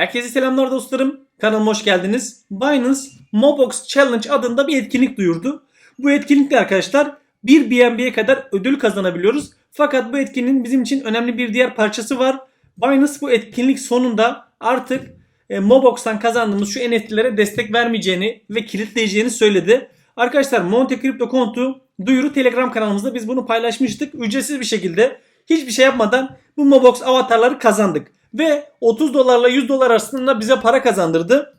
Herkese selamlar dostlarım. Kanalıma hoş geldiniz. Binance Mobox Challenge adında bir etkinlik duyurdu. Bu etkinlikte arkadaşlar 1 BNB'ye kadar ödül kazanabiliyoruz. Fakat bu etkinliğin bizim için önemli bir diğer parçası var. Binance bu etkinlik sonunda artık e, Mobox'tan kazandığımız şu NFT'lere destek vermeyeceğini ve kilitleyeceğini söyledi. Arkadaşlar Monte Crypto Kontu duyuru Telegram kanalımızda biz bunu paylaşmıştık. Ücretsiz bir şekilde hiçbir şey yapmadan bu Mobox avatarları kazandık. Ve 30 dolarla 100 dolar arasında bize para kazandırdı.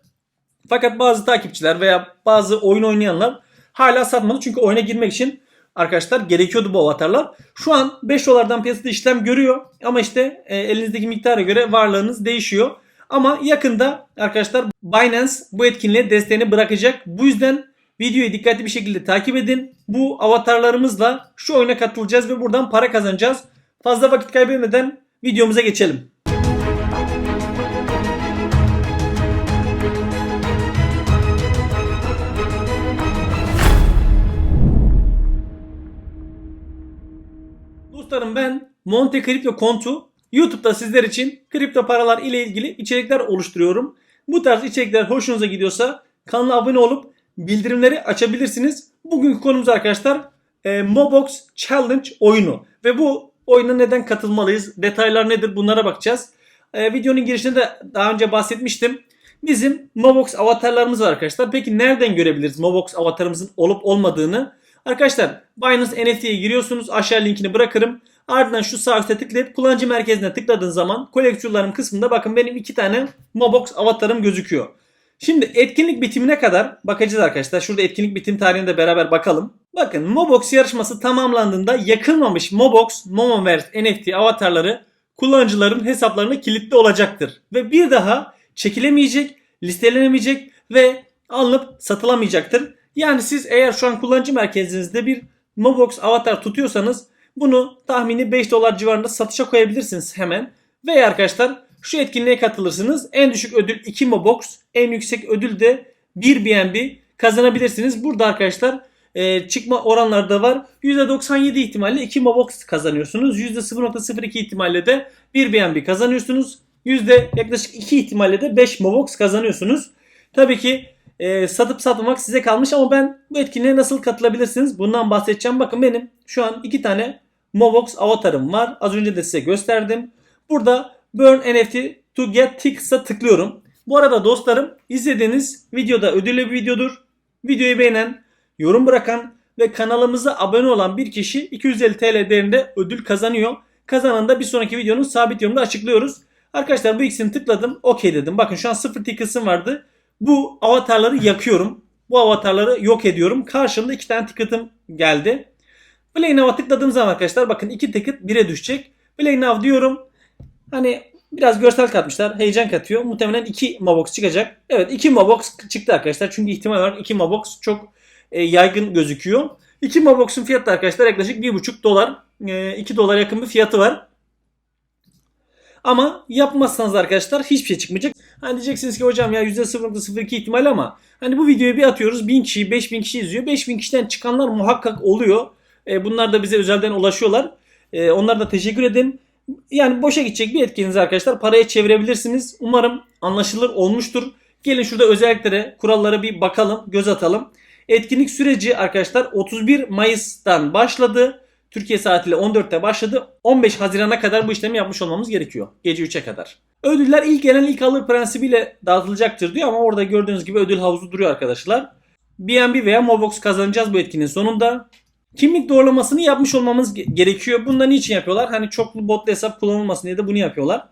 Fakat bazı takipçiler veya bazı oyun oynayanlar hala satmadı. Çünkü oyuna girmek için arkadaşlar gerekiyordu bu avatarlar. Şu an 5 dolardan piyasada işlem görüyor. Ama işte e, elinizdeki miktara göre varlığınız değişiyor. Ama yakında arkadaşlar Binance bu etkinliğe desteğini bırakacak. Bu yüzden videoyu dikkatli bir şekilde takip edin. Bu avatarlarımızla şu oyuna katılacağız ve buradan para kazanacağız. Fazla vakit kaybetmeden videomuza geçelim. Dostlarım ben Monte Crypto Kontu YouTube'da sizler için kripto paralar ile ilgili içerikler oluşturuyorum. Bu tarz içerikler hoşunuza gidiyorsa kanala abone olup bildirimleri açabilirsiniz. Bugünkü konumuz arkadaşlar e, Mobox Challenge oyunu. Ve bu oyuna neden katılmalıyız? Detaylar nedir? Bunlara bakacağız. E, videonun girişinde de daha önce bahsetmiştim. Bizim Mobox avatarlarımız var arkadaşlar. Peki nereden görebiliriz Mobox avatarımızın olup olmadığını? Arkadaşlar Binance NFT'ye giriyorsunuz. Aşağı linkini bırakırım. Ardından şu sağ üstte tıklayıp kullanıcı merkezine tıkladığın zaman koleksiyonlarım kısmında bakın benim iki tane Mobox avatarım gözüküyor. Şimdi etkinlik bitimine kadar bakacağız arkadaşlar. Şurada etkinlik bitim tarihine de beraber bakalım. Bakın Mobox yarışması tamamlandığında yakılmamış Mobox Momoverse NFT avatarları kullanıcıların hesaplarına kilitli olacaktır. Ve bir daha çekilemeyecek, listelenemeyecek ve alınıp satılamayacaktır. Yani siz eğer şu an kullanıcı merkezinizde bir Mobox avatar tutuyorsanız bunu tahmini 5 dolar civarında satışa koyabilirsiniz hemen. Veya arkadaşlar şu etkinliğe katılırsınız. En düşük ödül 2 Mobox, en yüksek ödül de 1 BNB kazanabilirsiniz. Burada arkadaşlar e, çıkma oranları da var. %97 ihtimalle 2 Mobox kazanıyorsunuz. %0.02 ihtimalle de 1 BNB kazanıyorsunuz. Yüzde yaklaşık 2 ihtimalle de 5 Mobox kazanıyorsunuz. Tabii ki e, satıp satmamak size kalmış ama ben bu etkinliğe nasıl katılabilirsiniz? Bundan bahsedeceğim. Bakın benim şu an iki tane Mobox avatarım var. Az önce de size gösterdim. Burada Burn NFT to get ticks'a tıklıyorum. Bu arada dostlarım izlediğiniz videoda ödüllü bir videodur. Videoyu beğenen, yorum bırakan ve kanalımıza abone olan bir kişi 250 TL değerinde ödül kazanıyor. Kazanan da bir sonraki videonun sabit yorumunda açıklıyoruz. Arkadaşlar bu ikisini tıkladım. Okey dedim. Bakın şu an 0 tickets'ım vardı. Bu avatarları yakıyorum. Bu avatarları yok ediyorum. Karşımda iki tane ticket'ım geldi. Play Now'a tıkladığım zaman arkadaşlar bakın iki ticket 1'e düşecek. Play Now diyorum. Hani biraz görsel katmışlar. Heyecan katıyor. Muhtemelen 2 Mobox çıkacak. Evet 2 Mobox çıktı arkadaşlar. Çünkü ihtimal olarak 2 Mobox çok e, yaygın gözüküyor. 2 Mobox'un fiyatı arkadaşlar yaklaşık 1,5 dolar. E, 2 dolar yakın bir fiyatı var. Ama yapmazsanız arkadaşlar hiçbir şey çıkmayacak. Hani diyeceksiniz ki hocam ya %0.02 ihtimal ama hani bu videoyu bir atıyoruz 1000 kişi 5000 kişi izliyor. 5000 kişiden çıkanlar muhakkak oluyor. E, bunlar da bize özelden ulaşıyorlar. E, onlara da teşekkür edin. Yani boşa gidecek bir etkiniz arkadaşlar. Paraya çevirebilirsiniz. Umarım anlaşılır olmuştur. Gelin şurada özelliklere, kurallara bir bakalım, göz atalım. Etkinlik süreci arkadaşlar 31 Mayıs'tan başladı. Türkiye saatiyle 14'te başladı. 15 Haziran'a kadar bu işlemi yapmış olmamız gerekiyor. Gece 3'e kadar. Ödüller ilk gelen ilk alır prensibiyle dağıtılacaktır diyor ama orada gördüğünüz gibi ödül havuzu duruyor arkadaşlar. BNB veya Mobox kazanacağız bu etkinin sonunda. Kimlik doğrulamasını yapmış olmamız ge- gerekiyor. Bunda niçin yapıyorlar? Hani çoklu botlu hesap kullanılmasın diye de bunu yapıyorlar.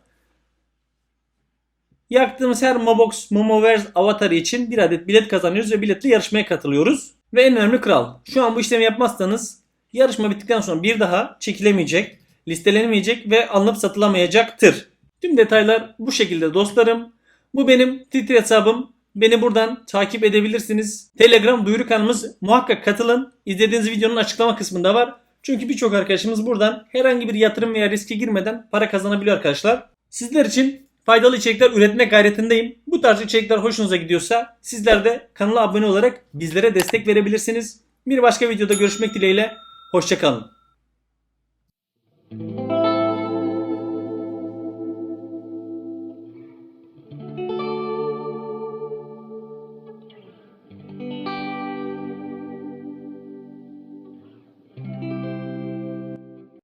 Yaktığımız her Mobox Momoverse avatarı için bir adet bilet kazanıyoruz ve biletle yarışmaya katılıyoruz. Ve en önemli kral. Şu an bu işlemi yapmazsanız yarışma bittikten sonra bir daha çekilemeyecek, listelenemeyecek ve alınıp satılamayacaktır. Tüm detaylar bu şekilde dostlarım. Bu benim Twitter hesabım. Beni buradan takip edebilirsiniz. Telegram duyuru kanalımız muhakkak katılın. İzlediğiniz videonun açıklama kısmında var. Çünkü birçok arkadaşımız buradan herhangi bir yatırım veya riske girmeden para kazanabiliyor arkadaşlar. Sizler için faydalı içerikler üretme gayretindeyim. Bu tarz içerikler hoşunuza gidiyorsa sizler de kanala abone olarak bizlere destek verebilirsiniz. Bir başka videoda görüşmek dileğiyle. Hoşçakalın.